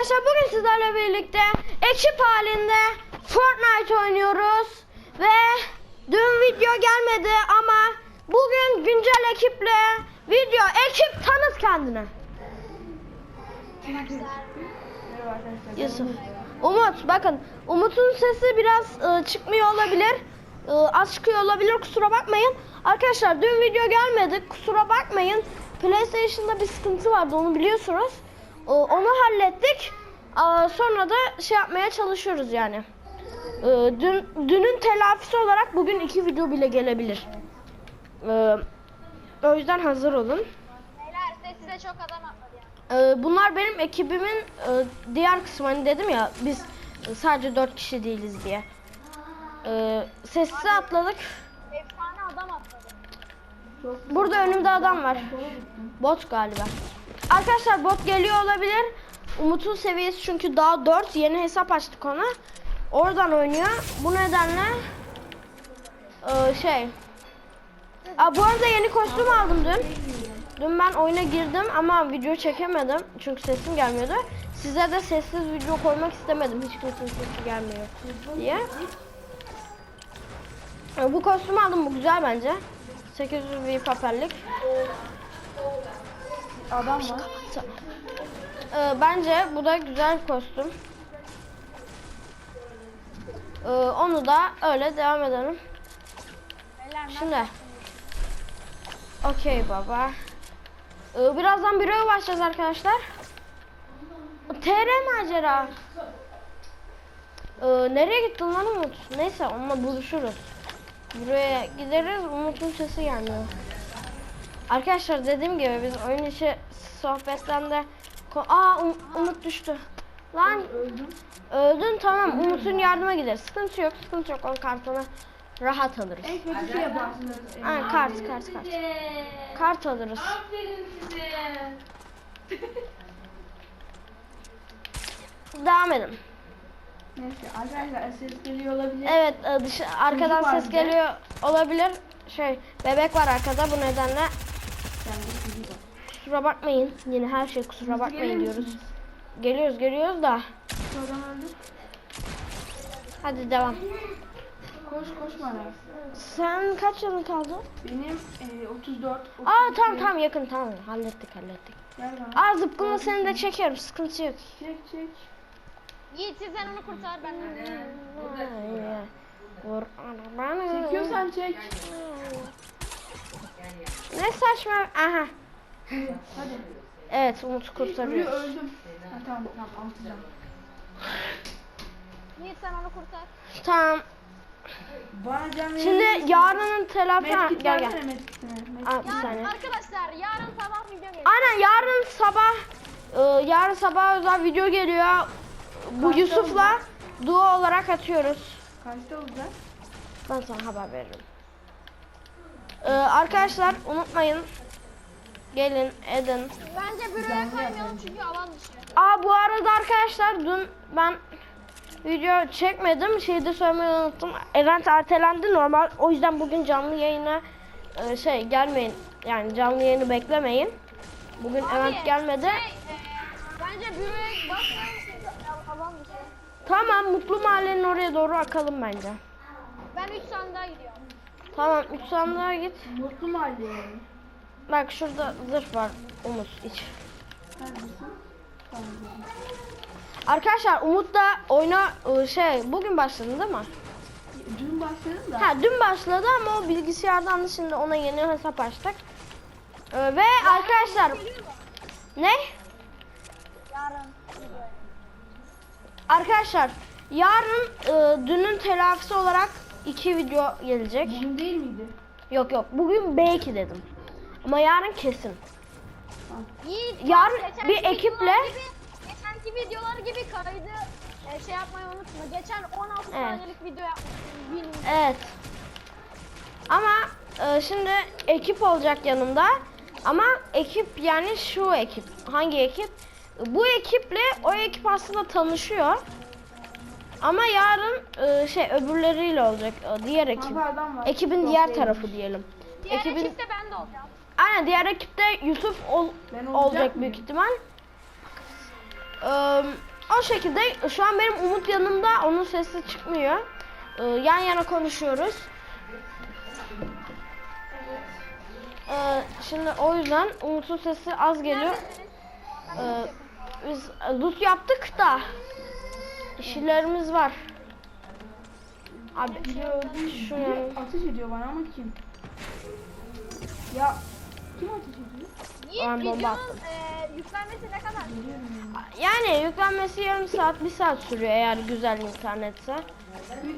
Arkadaşlar bugün sizlerle birlikte ekip halinde Fortnite oynuyoruz ve dün video gelmedi ama bugün güncel ekiple video ekip tanıt kendini. Yusuf. Umut bakın Umut'un sesi biraz e, çıkmıyor olabilir. E, az çıkıyor olabilir kusura bakmayın. Arkadaşlar dün video gelmedi kusura bakmayın. PlayStation'da bir sıkıntı vardı onu biliyorsunuz. Onu hallettik. Sonra da şey yapmaya çalışıyoruz yani. E, dün dünün telafisi olarak bugün iki video bile gelebilir. E, o yüzden hazır olun. Beyler size çok adam atladı yani. Ee, bunlar benim ekibimin e, diğer kısmı hani dedim ya biz sadece dört kişi değiliz diye. Ee, sessiz atladık. Efsane adam atladı. Burada önümde adam var. Bot galiba. Arkadaşlar bot geliyor olabilir. Umut'un seviyesi çünkü daha 4 yeni hesap açtık ona. Oradan oynuyor. Bu nedenle e, şey. Aa, bu arada yeni kostüm aldım dün. Dün ben oyuna girdim ama video çekemedim çünkü sesim gelmiyordu. Size de sessiz video koymak istemedim hiç kimsenin sesi gelmiyor diye. Ee, Bu kostümü aldım bu güzel bence. 800 bir paperlik. Adam var. Ee, bence bu da güzel bir kostüm. Ee, onu da öyle devam edelim. Şimdi. Okey baba. Ee, birazdan büroya başlayacağız arkadaşlar. TR macera. Ee, nereye gittin lan Umut? Neyse onunla buluşuruz. Buraya gideriz Umut'un sesi gelmiyor. Arkadaşlar dediğim gibi biz oyun içi sohbetten de ko- Aa Um- Umut düştü. Lan Öldüm. öldün tamam Umut'un yardıma gideriz. Sıkıntı yok sıkıntı yok onun kartını rahat alırız. En kötü şey yaparsınız. Ha, kart kart kart. Kart alırız. Devam edin. Neyse arkadaşlar ses geliyor olabilir. Evet e, dışı, arkadan ses geliyor olabilir. Şey bebek var arkada bu nedenle. Kusura bakmayın. Yine her şey kusura Siz bakmayın diyoruz. misiniz? Geliyoruz geliyoruz da. Hadi devam. Koş koş bana. Sen kaç yılın kaldı? Benim e, 34. Aa 32. tamam tamam yakın tamam hallettik hallettik. Gel bana. Aa zıpkınla seni de çekerim sıkıntı yok. Çek çek. Yiğit sen onu kurtar ben de. Vur arabanı. Çekiyorsan çek. Ne saçma. Aha. Hadi. Evet Umut Ölü kurtarıyoruz. öldüm. Ha, tamam tamam atacağım. Yiğit sen onu kurtar. Tamam. Bana can verir Şimdi yarının telafi Ha, Medkit gel gel. versene medkitini. Medkit. Aa, bir Yarın saniye. arkadaşlar yarın sabah video gelecek. Aynen yarın sabah e, yarın sabah özel video geliyor. Bu Kaçta Yusuf'la duo olarak atıyoruz. Kaçta olacak? Ben sana haber veririm. Ee, arkadaşlar unutmayın. Gelin edin. Bence büroya kaymayalım çünkü alan dışı. Aa bu arada arkadaşlar dün ben video çekmedim. Şeyde söylemeyi unuttum. Event ertelendi normal. O yüzden bugün canlı yayına e, şey gelmeyin. Yani canlı yayını beklemeyin. Bugün Abi, event gelmedi. Şey, e, bence büroya basmayalım çünkü al- alan dışı. Tamam Mutlu Mahallenin oraya doğru akalım bence. Ben 3 sandığa gidiyorum. Tamam 3 sandığa git. Mutlu mahalle yani. Bak şurada zırh var. Umut iç. Arkadaşlar Umut da oyuna e, şey bugün başladı değil mi? Dün başladım da. Ha dün başladı ama o bilgisayardan da şimdi ona yeni hesap açtık. Ee, ve arkadaşlar ne? Yarın. Arkadaşlar yarın e, dünün telafisi olarak iki video gelecek. Bugün değil miydi? Yok yok bugün belki dedim. Ama yarın kesin. Yiğit Yarın geçenki bir videolar ekiple- gibi, geçenki videolar gibi kaydı e, şey yapmayı unutma. Geçen 16 Evet. saniyelik video yapmıştım. Bilmiyorum. Evet. Ama e, şimdi ekip olacak yanımda. Ama ekip yani şu ekip. Hangi ekip? Bu ekiple o ekip aslında tanışıyor. Ama yarın e, şey öbürleriyle olacak. e, Diğer ekip. Ekibin diğer tarafı diyelim. Diğer ekibin ekipte ben de olacağım. Aynen diğer ekipte Yusuf ol- Ben olacak olacak büyük ihtimal. Eee o şekilde. Şu an benim Umut yanımda. Onun sesi çıkmıyor. Ee, yan yana konuşuyoruz. Ee, şimdi o yüzden Umut'un sesi az geliyor. Ee, biz loot yaptık da işlerimiz var. Abi Biri öldü. Şu Biri yani. ateş ediyor bana ama kim? Ya kim ateş ediyor? Yiğit Ben bomba videonun attım. e, yüklenmesi ne kadar? Yani. yüklenmesi yarım saat, bir saat sürüyor eğer güzel internetse.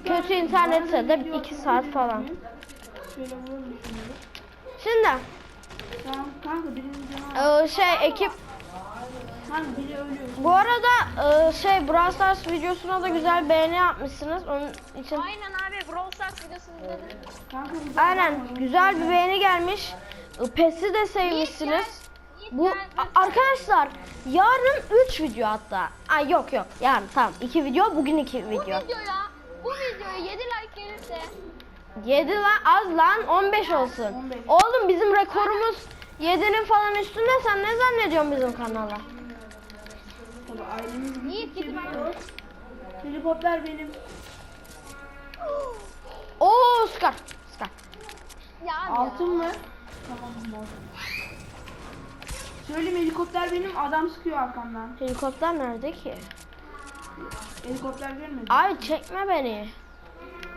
Kötü internetse de iki saat falan. Şöyle. Şimdi Tamam kanka birinin canı e, şey ekip Kanka biri ölüyor. bu arada e, şey Brawl Stars videosuna da güzel beğeni yapmışsınız. Onun için Aynen abi Brawl Stars videosunu izledim. Kanka burada aynen güzel bir beğeni gelmiş. E, PES'i de sevmişsiniz. Bu arkadaşlar yarın 3 video hatta. Ay yok yok yarın tamam 2 video bugün 2 Bu video. videoya, bu videoya 7 like gelirse 7 lan az lan 15 olsun. 15. Oğlum bizim rekorumuz 7'nin falan üstünde sen ne zannediyorsun bizim kanala? Tabii ailemiz Yiğit gidip. Helikopter benim. Oo Scar. Scar. ya Altın mı? Tamam mor. Söyleyeyim helikopter benim adam sıkıyor arkamdan. Helikopter nerede ki? Helikopter görmedin. Ay çekme beni.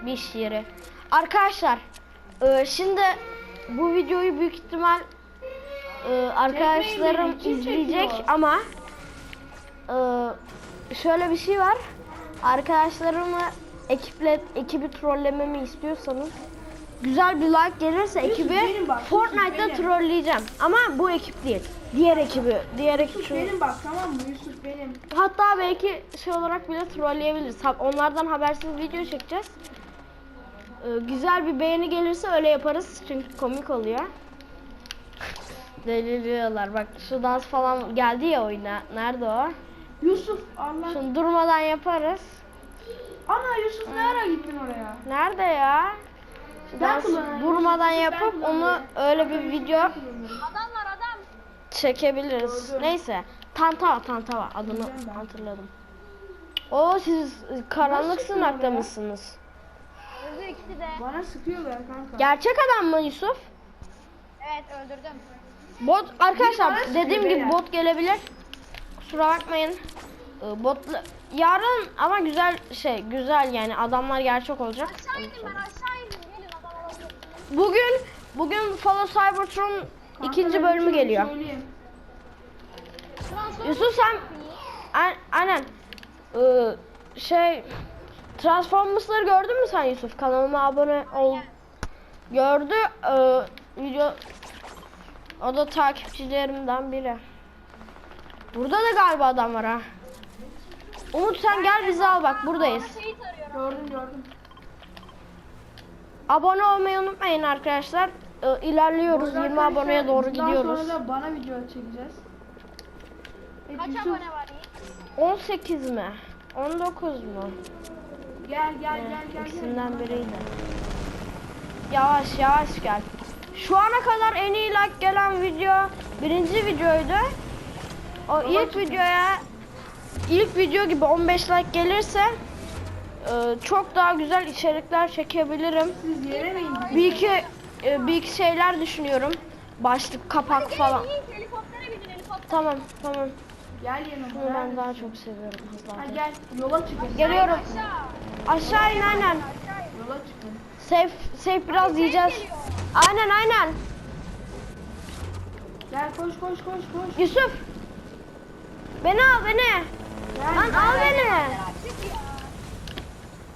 Bir yeri. Arkadaşlar e, şimdi bu videoyu büyük ihtimal e, arkadaşlarım izleyecek çekiyor? ama e, şöyle bir şey var. Arkadaşlarımı ekiple ekibi trollememi istiyorsanız güzel bir like gelirse Yusuf, ekibi benim bak, Yusuf, Fortnite'da benim. trolleyeceğim. Ama bu ekip değil. Diğer ekibi, diğer ekip Yusuf benim bak tamam mı? Yusuf benim. Hatta belki şey olarak bile trolleyebiliriz. Ha- Onlardan habersiz video çekeceğiz. Ee, güzel bir beğeni gelirse öyle yaparız. Çünkü komik oluyor. Deliriyorlar. Bak şu dans falan geldi ya oyuna. Nerede o? Yusuf Allah. Şunu durmadan yaparız. Ana Yusuf ne ara gittin oraya? Nerede ya? Ben Ben yapıp onu öyle bir video adam var adam. çekebiliriz. Gördüm. Neyse. Tantava, Tantava adını hatırladım. O siz karanlık sınakta ya? mısınız? Öldü ikisi de. Bana sıkıyorlar kanka. Gerçek adam mı Yusuf? Evet öldürdüm. Bot arkadaşlar dediğim gibi beyler. bot gelebilir. Kusura bakmayın. Ee, Botla yarın ama güzel şey güzel yani adamlar gerçek olacak. Aşağı indim ben aşağı Bugün bugün Follow Cybertron Kanka, ikinci bölümü şey geliyor. söyleyeyim. Yusuf sen Ay- aynen Ee, şey Transformers'ları gördün mü sen Yusuf? Kanalıma abone ol. Gördü. Ee, video o da takipçilerimden biri. Burada da galiba adam var ha. Umut sen gel bizi al bak buradayız. Gördüm gördüm. Abone olmayı unutmayın arkadaşlar. Ee, ilerliyoruz. Bu arada 20 aboneye doğru gidiyoruz. sonra da bana video çekeceğiz. Evet, Kaç Yusuf, abone var Yiğit? 18 mi? 19 mu? Gel gel gel gel. İkisinden biriydi. Yavaş yavaş gel. Şu ana kadar en iyi like gelen video birinci videoydu. O ilk videoya ilk video gibi 15 like gelirse e, çok daha güzel içerikler çekebilirim. Bir iki e, bir iki şeyler düşünüyorum. Başlık, kapak falan. Tamam, tamam. Gel yanıma. Ben daha çok seviyorum Ha, hızlı. gel yola çıkın. Geliyorum. Aşağı. İn aynen. Yola çıkın. Safe, safe biraz yiyeceğiz. Aynen aynen. Gel koş koş koş koş. Yusuf. Beni al beni. Gel. Lan al beni.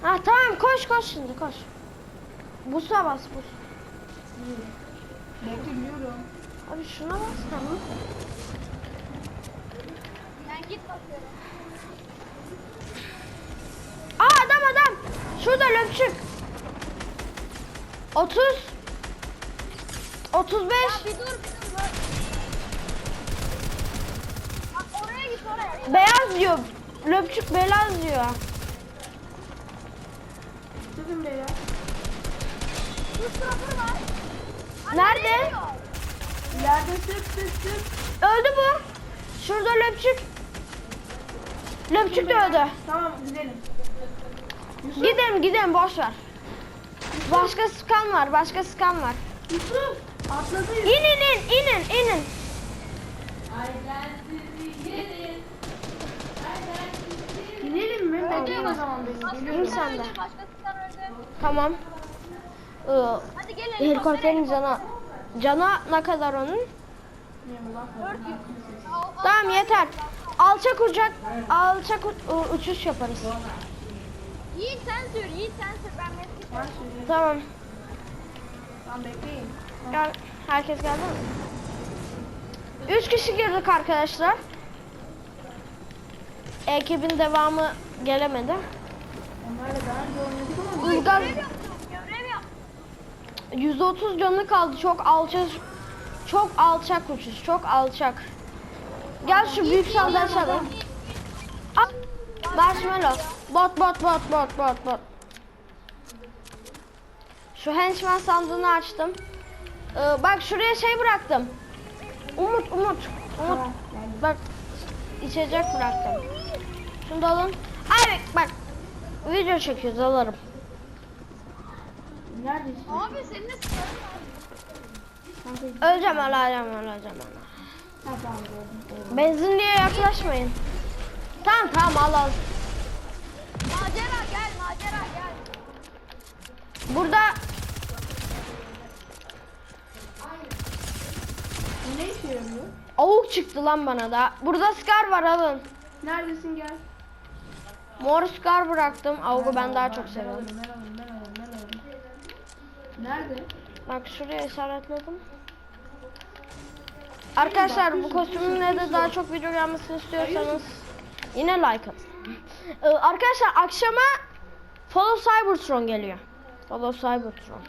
Ha tamam koş koş şimdi koş. Busa bas bus. Bekle biliyorum. Abi şuna bas tamam. Ben git bakıyorum. Aa adam adam. Şurada löpçük. 30 35 Ya bir dur bir dur. dur. Bak oraya git oraya. beyaz diyor. Löpçük beyaz diyor. Sıkın beyler. Dur sırafır var. Nerede? İleride sık sık sık. Öldü bu. Şurada löpçük. Löpçük de öldü. Tamam gidelim. Yusuf. Gidelim gidelim boş ver. Başka skan var başka skan var. Yusuf. Atladı İn Yusuf. in in inin inin. İnelim mi? Bekleyin o zaman. Başka Geliyorum. sen öldü, de. Başkası. Tamam. Ee, Hadi gelin. helikopterin cana cana ne kadar onun? Tamam yeter. Alçak uçak alçak uçuş yaparız. Yiğit sen sür, Yiğit sen sür. Ben söyleyeyim. Tamam. Tamam bekleyin. Gel, herkes geldi mi? Üç kişi girdik arkadaşlar. Ekibin devamı gelemedi. Yaptım. 130 canı kaldı. Çok alçak çok alçak uçuş. Çok alçak. Gel şu büyük aşağıda. Al. Marshmallow. Bot bot bot bot bot bot. Şu henchman sandığını açtım. Ee, bak şuraya şey bıraktım. Umut Umut. Umut. Bak içecek bıraktım. Şunu da alın. Ay bak. Video çekiyoruz alırım. Neredesin? Abi senin de sırrın var. Kanka, Öleceğim öleceğim öleceğim. öyle. ha, tamam. Benzinliğe yaklaşmayın. Tamam tamam al al. Macera gel, macera gel. Burada Bu ne yarıyor? avuk çıktı lan bana da. Burada Scar var alın. Neredesin gel. Mor Scar bıraktım. Avugu ben daha çok seviyorum. Nerede? Bak şuraya işaretledim. Arkadaşlar bu kostümle de daha çok video gelmesini istiyorsanız yine like atın. Ee, arkadaşlar akşama Follow Cybertron geliyor. Follow Cybertron.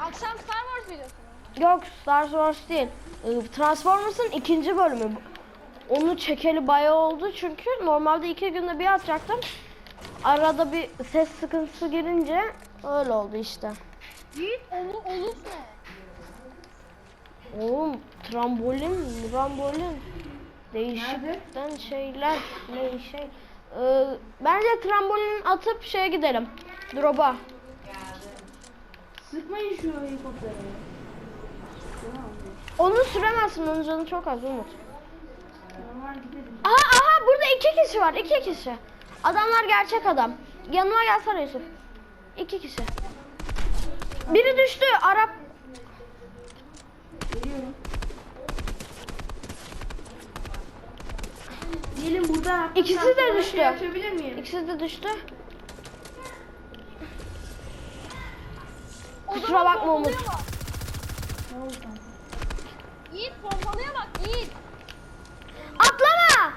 Akşam Star Wars videosu. Yok Star Wars değil. Ee, Transformers'ın ikinci bölümü. Onu çekeli bayağı oldu çünkü normalde iki günde bir atacaktım. Arada bir ses sıkıntısı girince öyle oldu işte. Yiğit, olu, oluf ne? Oğlum trambolin, trambolin. Değişikten şeyler, ne şey. Ee, bence trambolin atıp şeye gidelim. Drop'a. Sıkmayın şu helikopteri. Onu süremezsin, onun canı çok az Umut. Normal gidelim. Aha aha burada iki kişi var, iki kişi. Adamlar gerçek adam. Yanıma gelsene Yusuf. İki kişi. Biri düştü, Arap. Geliyorum. Diyelim burada İkisi de düştü. Şey açabilir miyim? İkisi de düştü. Kusura bakma Umut. Ne oldu? Yiğit pompalıya bak, Yiğit. Atlama!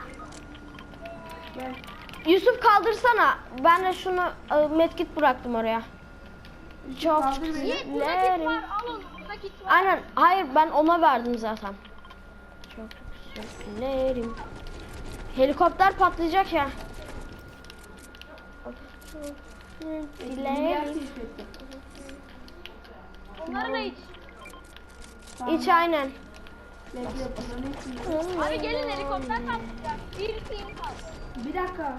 Gel. Yusuf kaldırsana. Ben de şunu e, medkit bıraktım oraya. Çok Kaldır beni. Yiğit burada kit güzelim. var, al onu. Burada kit var. Aynen. Hayır ben ona verdim zaten. Çok güzelim. Helikopter patlayacak ya. Dilerim. Onları da iç. İç aynen. Bekle bunların hepsini. Abi gelin helikopter patlayacak. Bir team var. Bir dakika.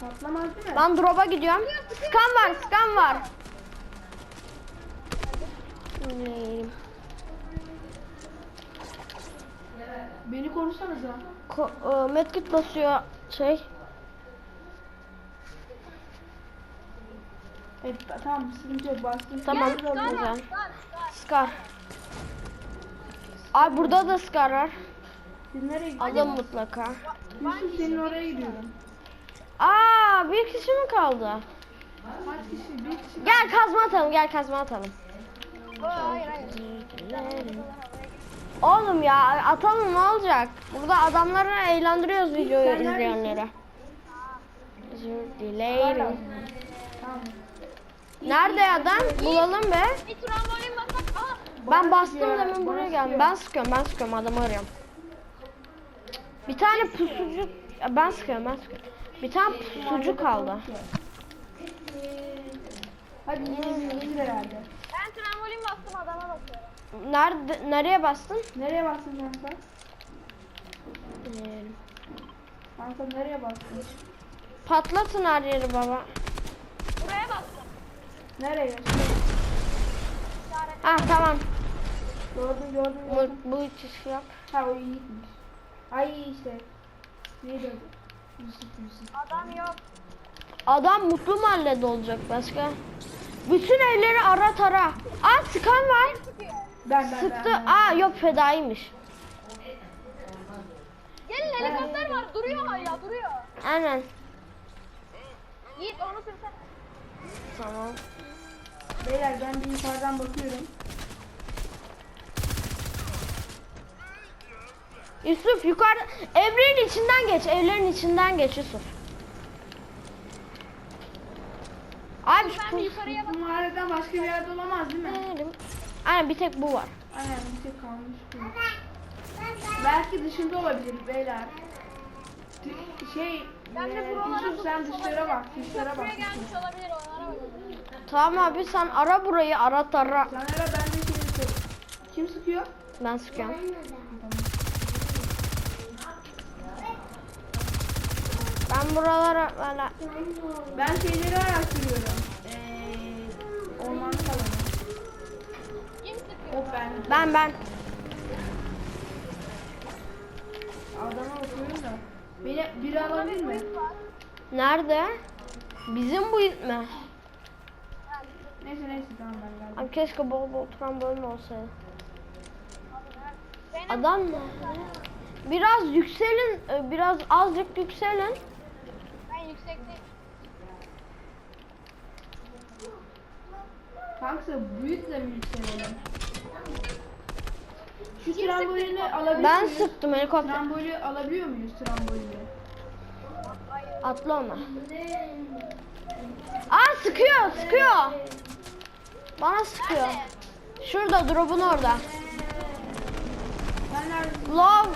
Patlamaz değil mi? Ben drop'a gidiyorum. Scan var, scan var. Dilerim. Beni korusanıza. Ko- e, medkit basıyor şey. Evet tamam sıkıntı yok bastım. Tamam, Gel, Scar güzel. Scar. Ay burada da Scar var. Siz nereye Alın mutlaka. Yusuf senin oraya gidiyorum. Aa bir kişi mi kaldı? Kaç kişi? Bir kişi. Gel kazma atalım gel kazma atalım. Hayır, hayır. Oğlum ya atalım ne olacak? Burada adamları eğlendiriyoruz videoyu izleyenlere. Özür dilerim. Nerede adam? Bulalım be. Ben bastım demin buraya geldim. Ben sıkıyorum ben sıkıyorum adamı arıyorum. Bir tane pusucu ben sıkıyorum ben sıkıyorum. Bir tane pusucu kaldı. Hadi yeni herhalde. ben trambolin bastım adama bakıyorum. Nerede nereye bastın? Nereye bastın kanka? Kanka nereye bastın? Patlatın her yeri baba. Buraya bastım. Nereye? Ah tamam. Gördüm gördüm Bu, gördüm. bu çizgi yap. Ha o iyiymiş. Ay işte. Neydi adı? Adam yok. Adam mutlu mahallede olacak başka. Bütün evleri ara tara. Aa sıkan var. Ben ben Sıktı. ben. ben. Aa yok fedaymış. Gelin helikopter var. Duruyor hala duruyor. Aynen. Yiğit onu sürsene. Tamam. Beyler ben bir yukarıdan bakıyorum. Yusuf yukarı evlerin içinden geç. Evlerin içinden geç Yusuf. Abi Ben bir yukarıya bak. Mağaradan başka bir yerde olamaz değil mi? Aynen bir tek bu var. Aynen bir tek kalmış bu. Belki dışında olabilir beyler. Şey, Ben de e, buralara Yusuf sen dışlara bak, dışlara bak. Köprüye gelmiş olabilir onlara bak. Tamam abi sen ara burayı ara tara. Sen ara ben de seni sık. Kim sıkıyor? Ben sıkıyorum. Ben buralara böyle Ben şeyleri araştırıyorum. Eee ormanlık alanı. Kim sıkıyor? O ben. ben ben Adama bakıyorum da. Beni biri alabilir mi? Nerede? Bizim bu mi? Neyse neyse tamam ben geldim. Abi keşke bol bol oturan bölüm olsaydı. Adam nerede? Biraz yükselin, e, biraz azıcık yükselin. Kanka büyükle mi yükselelim? Şu Kim trambolini sıktı? alabiliyor Ben muyuz? sıktım helikopter. Trambolü alabiliyor muyuz trambolini? Atla ona. Aa sıkıyor, sıkıyor. Bana sıkıyor. Şurada drop'un orada. Ben? Low.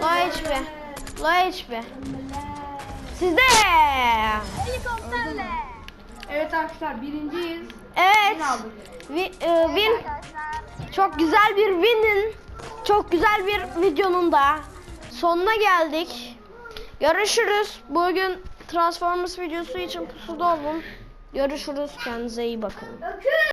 Low HP. Low HP. Sizde. Helikopterle. Evet arkadaşlar birinciyiz. Evet. Win aldık. Wi- e, win. Arkadaşlar. Çok güzel bir win'in, çok güzel bir videonun da sonuna geldik. Görüşürüz. Bugün Transformers videosu için pusuda olun. Görüşürüz. Kendinize iyi bakın.